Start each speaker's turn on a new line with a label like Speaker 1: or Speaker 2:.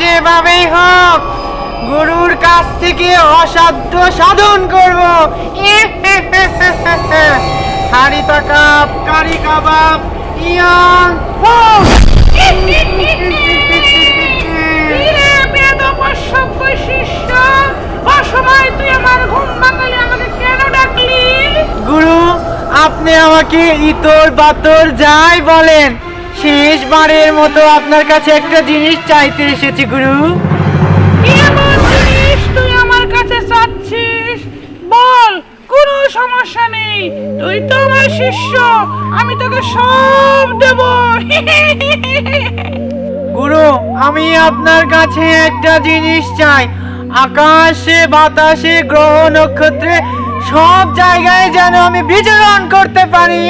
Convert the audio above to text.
Speaker 1: যেভাবেই হোক গুরুর কাছ থেকে অসাধ্য সাধন করব। হারিতা কাপ কারি কাবাব ইয়াং গুরু আপনি আমাকে ইতর বাতর যাই বলেন। শেষবারের মতো আপনার কাছে একটা জিনিস চাইতে এসেছি গুরু।
Speaker 2: তুই আমার কাছে চাচ্ছিস। বল কোনো সমস্যা নেই। তুই তো আমার শিষ্য আমি তোকে সব দেব।
Speaker 1: গুরু আমি আপনার কাছে একটা জিনিস চাই। আকাশে বাতাসে গ্রহ নক্ষত্রে সব জায়গায় যেন আমি বিচরণ করতে পারি।